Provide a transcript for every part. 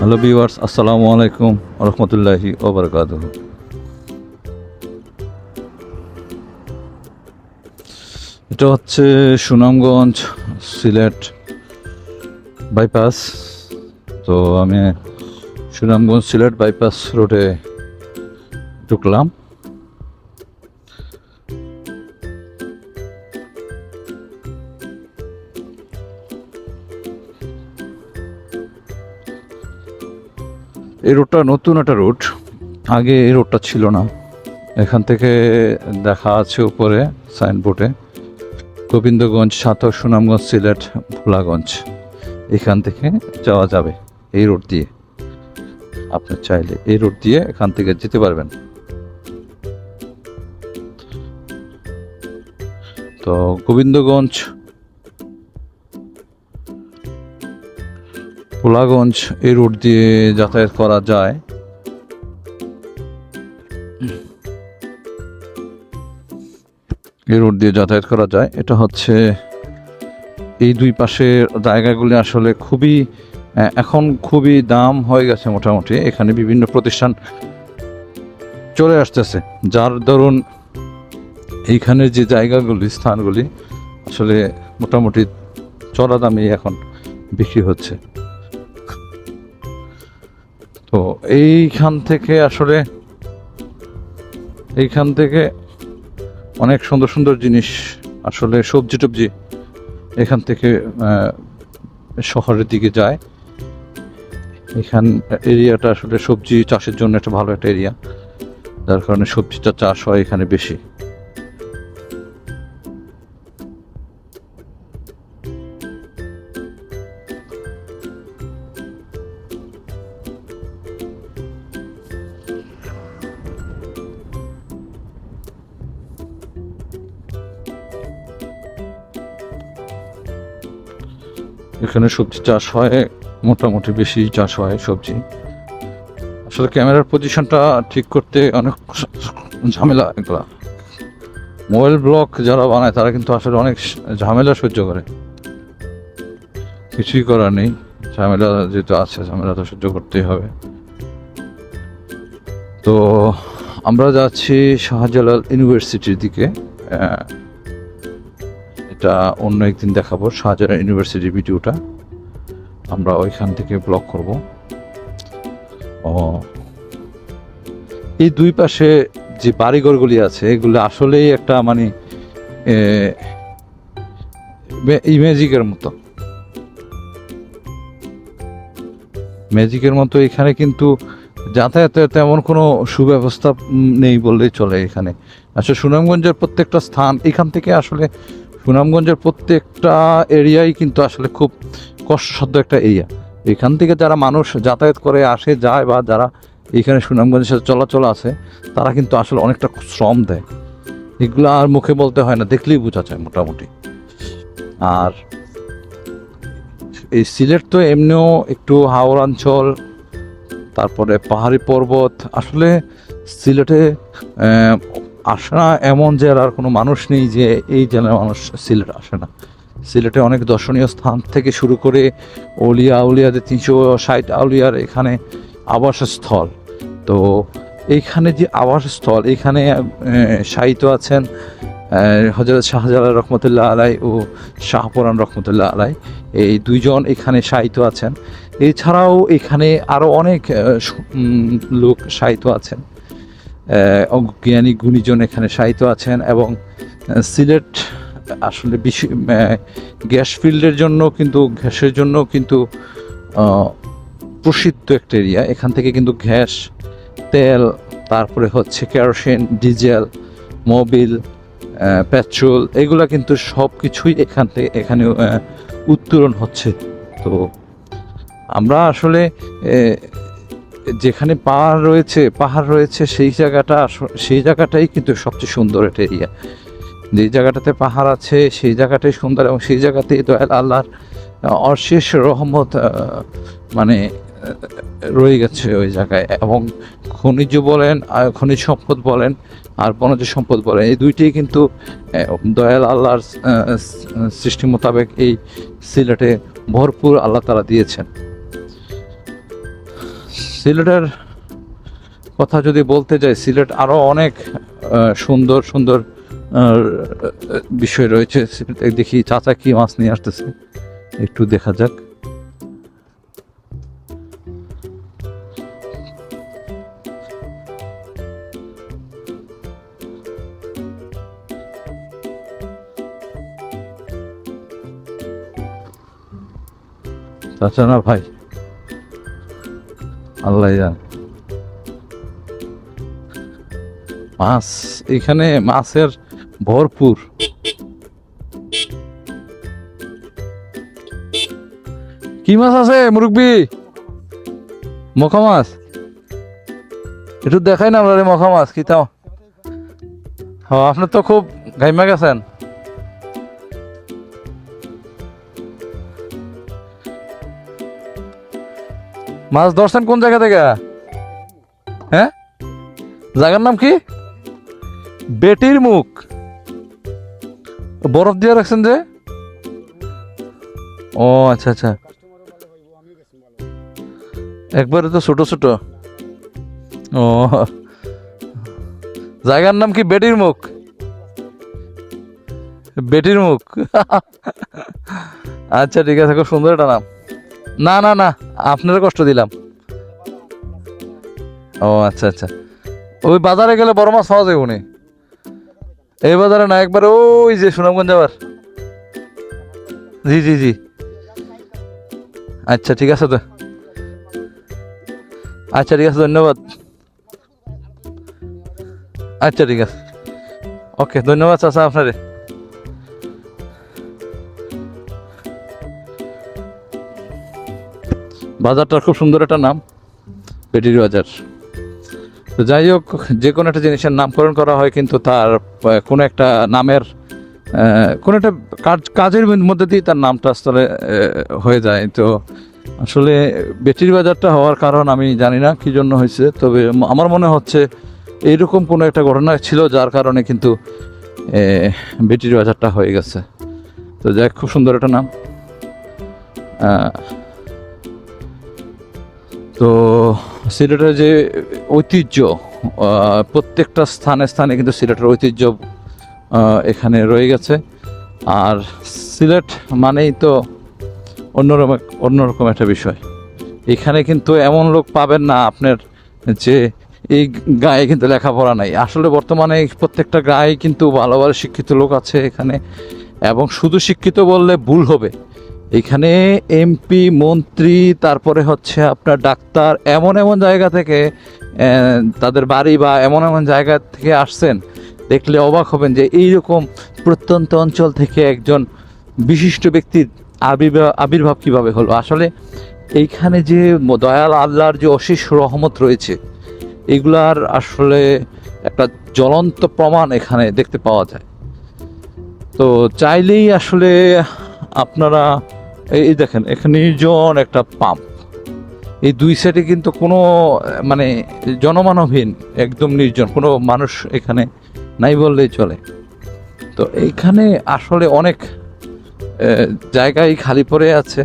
Hello viewers আসসালামু আলাইকুম রহমতুল্লাহি ওবরকাত এটা হচ্ছে সুনামগঞ্জ সিলেট বাইপাস তো আমি সুনামগঞ্জ সিলেট বাইপাস রোডে ঢুকলাম। এই রোডটা নতুন একটা রোড। আগে এই রোডটা ছিল না। এখান থেকে দেখা আছে উপরে সাইনবোর্ডে, গোবিন্দগঞ্জ সাতক সুনামগঞ্জ সিলেট ভোলাগঞ্জ। এখান থেকে যাওয়া যাবে এই রোড দিয়ে। আপনি চাইলে এই রোড দিয়ে এখান থেকে যেতে পারবেন। তো গোবিন্দগঞ্জ পোলাগঞ্জ এই রোড দিয়ে যাতায়াত করা যায়। এই রোড দিয়ে যাতায়াত করা যায়। এটা হচ্ছে এই দুই পাশের জায়গাগুলি আসলে খুবই এখন খুবই দাম হয়ে গেছে মোটামুটি। এখানে বিভিন্ন প্রতিষ্ঠান চলে আসতেছে। যার দরুন এইখানে যে জায়গাগুলি, স্থানগুলি আসলে মোটামুটি চড়া দামে এখন বিক্রি হচ্ছে। তো এইখান থেকে আসলে এইখান থেকে অনেক সুন্দর সুন্দর জিনিস আসলে সবজি টবজি এখান থেকে শহরের দিকে যায়। এখান এরিয়াটা আসলে সবজি চাষের জন্য একটা ভালো একটা এরিয়া। যার কারণে সবজিটা চাষ হয় এখানে বেশি। এখানে সবজি চাষ হয়, মোটামুটি বেশি চাষ হয় সবজি। আসলে ক্যামেরার পজিশনটা ঠিক করতে অনেক ঝামেলা এগুলা। মোবাইল ব্লগ যারা বানায়, তারা কিন্তু আসলে অনেক ঝামেলা সহ্য করে। কিছুই করার নেই। ঝামেলা যেহেতু আছে, ঝামেলা তো সহ্য করতেই হবে। তো আমরা যাচ্ছি শাহজালাল ইউনিভার্সিটির দিকে এটা অন্য একদিন দেখাবো, শাহজাহান ইউনিভার্সিটির ভিডিওটা। আমরা ওইখান থেকে ব্লগ করব। ও, এই দুই পাশে যে বাড়িঘরগুলি আছে, এগুলো আসলেই একটা মানে ম্যাজিকের মতো। ম্যাজিকের মতো এখানে কিন্তু যাতায়াতের তেমন কোনো সুব্যবস্থা নেই বললেই চলে এখানে। আচ্ছা সুনামগঞ্জের প্রত্যেকটা স্থান এখান থেকে আসলে সুনামগঞ্জের প্রত্যেকটা এরিয়াই কিন্তু আসলে খুব কষ্টসাধ্য একটা এরিয়া। এখান থেকে যারা মানুষ যাতায়াত করে, আসে, যায় বা যারা এখানে সুনামগঞ্জের সাথে চলাচল আছে, তারা কিন্তু আসলে অনেকটা শ্রম দেয়। এগুলো আর মুখে বলতে হয় না, দেখলেই বোঝা যায় মোটামুটি। আর এই সিলেট তো এমনিও একটু হাওড় অঞ্চল, তারপরে পাহাড়ি পর্বত, আসলে সিলেটে আসে এমন জেলার কোনো মানুষ নেই যে এই জেলার মানুষ সিলেট আসে না। সিলেটে অনেক দর্শনীয় স্থান থেকে শুরু করে অলিয়া আউলিয়াদের তিনশো ষাট আউলিয়ার এখানে আবাসস্থল। তো এইখানে যে আবাসস্থল, এখানে শায়িত আছেন হজরত শাহজালাল রহমতুল্লাহ আলাই ও শাহপুরান রহমতুল্লাহ আলাই। এই দুইজন এখানে শায়িত আছেন। এছাড়াও এখানে আরও অনেক লোক শায়িত আছেন। জ্ঞানী গুণীজন এখানে শায়িত আছেন এবং সিলেট আসলে বেশি গ্যাস ফিল্ডের জন্য কিন্তু, গ্যাসের জন্য কিন্তু প্রসিদ্ধ একটা এরিয়া। এখান থেকে কিন্তু গ্যাস, তেল, তারপরে হচ্ছে কেরোসিন, ডিজেল, মোবিল পেট্রোল, এগুলা কিন্তু সব কিছুই এখান থেকে এখানে উত্তোলন হচ্ছে। তো আমরা আসলে যেখানে পাহাড় রয়েছে পাহাড় রয়েছে, সেই জায়গাটা সেই জায়গাটাই কিন্তু সবচেয়ে সুন্দর একটা এরিয়া। যে জায়গাটাতে পাহাড় আছে, সেই জায়গাটাই সুন্দর এবং সেই জায়গাতেই দয়াল আল্লাহর অশেষ রহমত মানে রয়ে গেছে ওই জায়গায় এবং খনিজ বলেন আর খনিজ সম্পদ বলেন, আর বনজ সম্পদ বলেন, এই দুইটাই কিন্তু দয়াল আল্লাহর সৃষ্টি মোতাবেক এই সিলেটে ভরপুর আল্লাহ তারা দিয়েছেন। সিলেটের কথা যদি বলতে যাই, সিলেট আরও অনেক সুন্দর সুন্দর বিষয় রয়েছে। দেখি চাচা কি মাছ নিয়ে আসতেছে। একটু দেখা যাক। চাচা না ভাই? আল্লাহ মাছ, এখানে মাছের ভরপুর। কি মাছ আছে, মুরব্বি? মখা মাছ? একটু দেখাই না মখা মাছ, কি তাও হ্যাঁ আপনার তো খুব গাইমা গেছেন। মাছ ধরছেন কোন জায়গা থেকে? হ্যাঁ? জায়গার নাম কি? বেটির মুখ। বরফ দিয়ে রাখছেন যে? ও আচ্ছা আচ্ছা। একবারে তো ছোট ছোট। ও। জায়গার নাম কি? বেটির মুখ। বেটির মুখ। আচ্ছা ঠিক আছে, খুব সুন্দর একটা নাম। না না না আপনারা কষ্ট দিলাম। ও আচ্ছা আচ্ছা। ওই বাজারে গেলে বড় মাছ পাওয়া যায় উনি। এই বাজারে না, একবার ওই যে সুনামগঞ্জ আবার জি জি জি। আচ্ছা ঠিক আছে তো। আচ্ছা ঠিক আছে, ধন্যবাদ। আচ্ছা ঠিক আছে। ওকে, ধন্যবাদ, চাচা, আপনারে। বাজারটার খুব সুন্দর একটা নাম পেটির বাজার। তো যাই হোক, যে কোনো একটা জিনিসের নামকরণ করা হয় কিন্তু তার কোনো একটা নামের কোনো একটা কাজ, কাজের মধ্যে দিয়ে তার নামটা আসলে হয়ে যায়। তো আসলে বেটির বাজারটা হওয়ার কারণ আমি জানি না কী জন্য হয়েছে, তবে আমার মনে হচ্ছে এইরকম কোনো একটা ঘটনা ছিল যার কারণে কিন্তু বেটির বাজারটা হয়ে গেছে। তো যাই খুব সুন্দর একটা নাম। তো সিলেটের যে ঐতিহ্য প্রত্যেকটা স্থানে স্থানে কিন্তু সিলেটের ঐতিহ্য এখানে রয়ে গেছে। আর সিলেট মানেই তো অন্যরকম অন্যরকম একটা বিষয়। এখানে কিন্তু এমন লোক পাবেন না আপনার যে এই গায়ে কিন্তু লেখাপড়া নাই। আসলে বর্তমানে প্রত্যেকটা গায়ে কিন্তু ভালো ভালো শিক্ষিত লোক আছে এখানে। এবং শুধু শিক্ষিত বললে ভুল হবে। এখানে এমপি মন্ত্রী, তারপরে হচ্ছে আপনার ডাক্তার, এমন এমন জায়গা থেকে তাদের বাড়ি বা এমন এমন জায়গা থেকে আসছেন, দেখলে অবাক হবেন যে এইরকম প্রত্যন্ত অঞ্চল থেকে একজন বিশিষ্ট ব্যক্তির আবির্ভাব আবির্ভাব কীভাবে হলো? আসলে এইখানে যে দয়াল আল্লাহর যে অশেষ রহমত রয়েছে, এগুলার আসলে একটা জ্বলন্ত প্রমাণ এখানে দেখতে পাওয়া যায়। তো চাইলেই আসলে আপনারা এই দেখেন, এখানে নির্জন একটা পাম্প। এই দুই সাইডে কিন্তু কোনো মানে জনমানবহীন, একদম নির্জন, কোনো মানুষ এখানে নাই বললেই চলে। তো এইখানে আসলে অনেক জায়গায় খালি পড়ে আছে।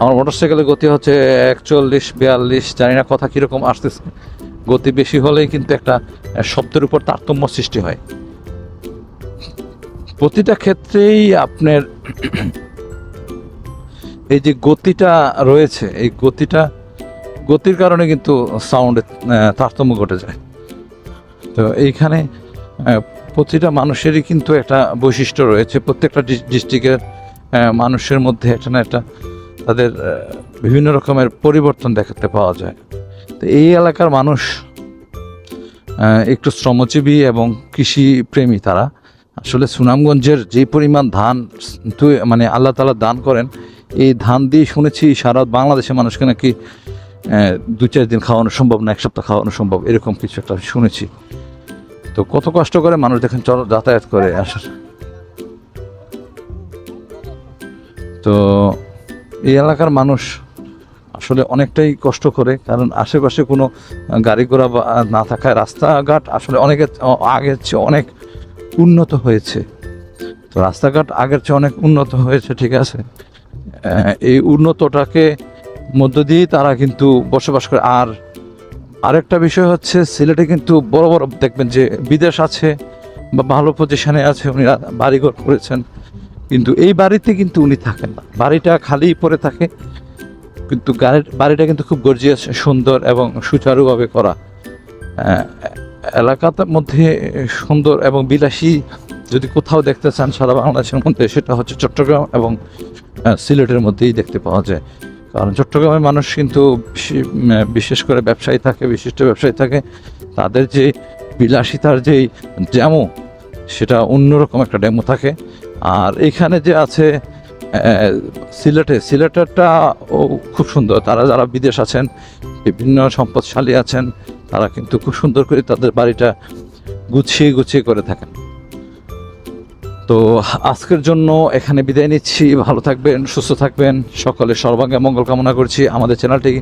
আমার মোটরসাইকেলের গতি হচ্ছে একচল্লিশ, বিয়াল্লিশ, জানি না কথা কীরকম আসতেছে। গতি বেশি হলেই কিন্তু একটা শব্দের উপর তারতম্য সৃষ্টি হয়। প্রতিটা ক্ষেত্রেই আপনার এই যে গতিটা রয়েছে, এই গতিটা, গতির কারণে কিন্তু সাউন্ডের তারতম্য ঘটে যায়। তো এইখানে প্রতিটা মানুষেরই কিন্তু একটা বৈশিষ্ট্য রয়েছে। প্রত্যেকটা ডিস্ট্রিক্টের মানুষের মধ্যে একটা না একটা তাদের বিভিন্ন রকমের পরিবর্তন দেখাতে পাওয়া যায়। তো এই এলাকার মানুষ একটু শ্রমজীবী এবং কৃষি প্রেমী তারা। আসলে সুনামগঞ্জের যে পরিমাণ ধান মানে আল্লাহ তালা দান করেন এই ধান দিয়ে শুনেছি সারা বাংলাদেশের মানুষকে নাকি দু চার দিন খাওয়ানো সম্ভব না, এক সপ্তাহ খাওয়ানো সম্ভব, এরকম কিছু একটা শুনেছি। তো কত কষ্ট করে মানুষ দেখেন চল যাতায়াত করে আসার তো এই এলাকার মানুষ আসলে অনেকটাই কষ্ট করে, কারণ আশেপাশে কোনো গাড়ি ঘোড়া না থাকায় রাস্তাঘাট আসলে অনেকের আগের চেয়ে অনেক উন্নত হয়েছে। তো রাস্তাঘাট আগের চেয়ে অনেক উন্নত হয়েছে, ঠিক আছে? এই উন্নতটাকে মধ্য দিয়েই তারা কিন্তু বসবাস করে। আর আরেকটা বিষয় হচ্ছে সিলেটে কিন্তু বড় বড় দেখবেন যে বিদেশ আছে বা ভালো পজিশনে আছে উনি বাড়িঘর করেছেন। কিন্তু এই বাড়িতে কিন্তু উনি থাকেন না। বাড়িটা খালি পড়ে থাকে। কিন্তু গাড়ির বাড়িটা কিন্তু খুব গর্জিয়াস সুন্দর এবং সুচারুভাবে করা। আহ, এলাকাটার মধ্যে সুন্দর এবং বিলাসী যদি কোথাও দেখতে চান সারা বাংলাদেশের মধ্যে, সেটা হচ্ছে চট্টগ্রাম এবং সিলেটের মধ্যেই দেখতে পাওয়া যায়। কারণ চট্টগ্রামের মানুষ কিন্তু বেশি- বিশেষ করে ব্যবসায়ী থাকে, বিশিষ্ট ব্যবসায়ী থাকে, তাদের যে বিলাসিতার যে ড্যামো সেটা অন্যরকম একটা ডেমো থাকে। আর এখানে যে আছে সিলেটে, সিলেটেরটা ও খুব সুন্দর। তারা যারা বিদেশ আছেন, বিভিন্ন সম্পদশালী আছেন, তারা কিন্তু খুব সুন্দর করে তাদের বাড়িটা গুছিয়ে গুছিয়ে করে থাকেন। তো আজকের জন্য এখানে বিদায় নিচ্ছি। ভালো থাকবেন, সুস্থ থাকবেন। সকলে সর্বাঙ্গে মঙ্গল কামনা করছি। আমাদের চ্যানেলটি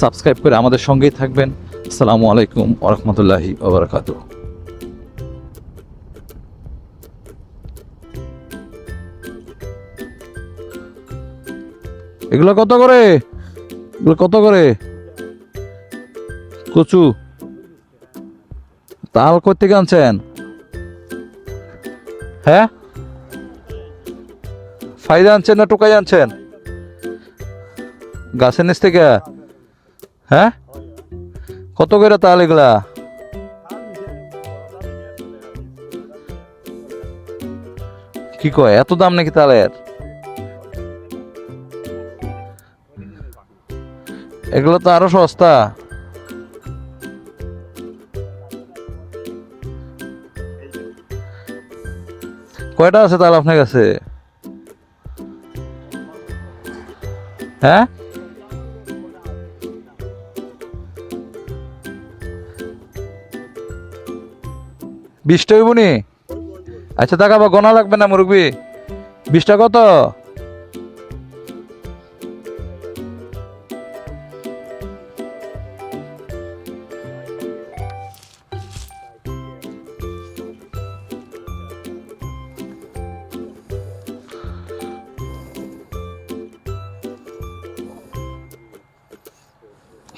সাবস্ক্রাইব করে আমাদের সঙ্গেই থাকবেন। আসসালামু আলাইকুম ওরহমতুল্লাহি ওবরাকাতু এগুলো কত করে? এগুলো কত করে? কচু। তাল কোথেকে আনছেন? হ্যাঁ? ফাইদা আনছেন না টোকাই আনছেন? গাছের নিচ থেকে? হ্যাঁ? কত করে তাল এগুলা? কি কয়, এত দাম নাকি তালের? এগুলো তো আরও সস্তা। কয়টা আছে তাহলে আপনার কাছে? হ্যাঁ? বিশটা আচ্ছা দেখাবো গোনা লাগবে না মুরগি বিশটা কত?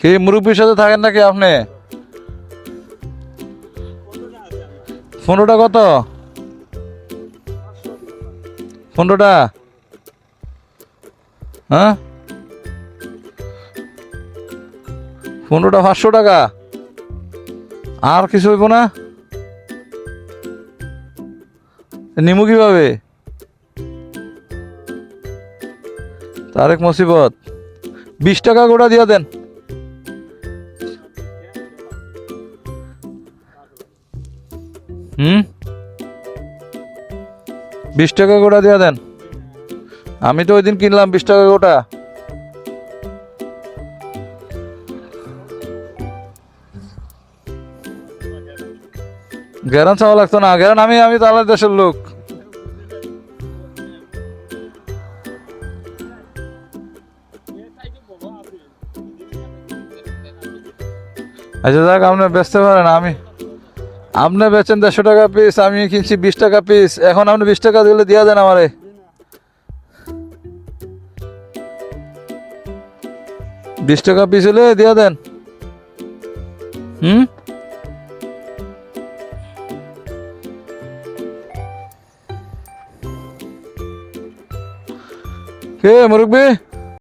কি মুরব্বীর সাথে থাকেন নাকি আপনি? পনেরোটা কত? পনেরোটা হ্যাঁ? পনেরোটা পাঁচশো টাকা। আর কিছু হইব না? নিমু কীভাবে? তারেক মুসিবত। বিশ টাকা গোটা দিয়া দেন। হুম? বিশ টাকা গোটা দিয়ে দেন। আমি তো ওই দিন কিনলাম বিশ টাকা গোটা। গেরান চাওয়া লাগতো না। গেরান আমি আমি তো আলাদা দেশের লোক। আচ্ছা যাক, আপনি বেচতে পারেন আমি আপনি বেচেন দেড়শো টাকা পিস আমি কিনছি বিশ টাকা পিস এখন আপনি বিশ টাকা দিলে দিয়া দেন আমারে। বিশ টাকা পিস হলে দিয়া দেন। হুম? কে মুরব্বী?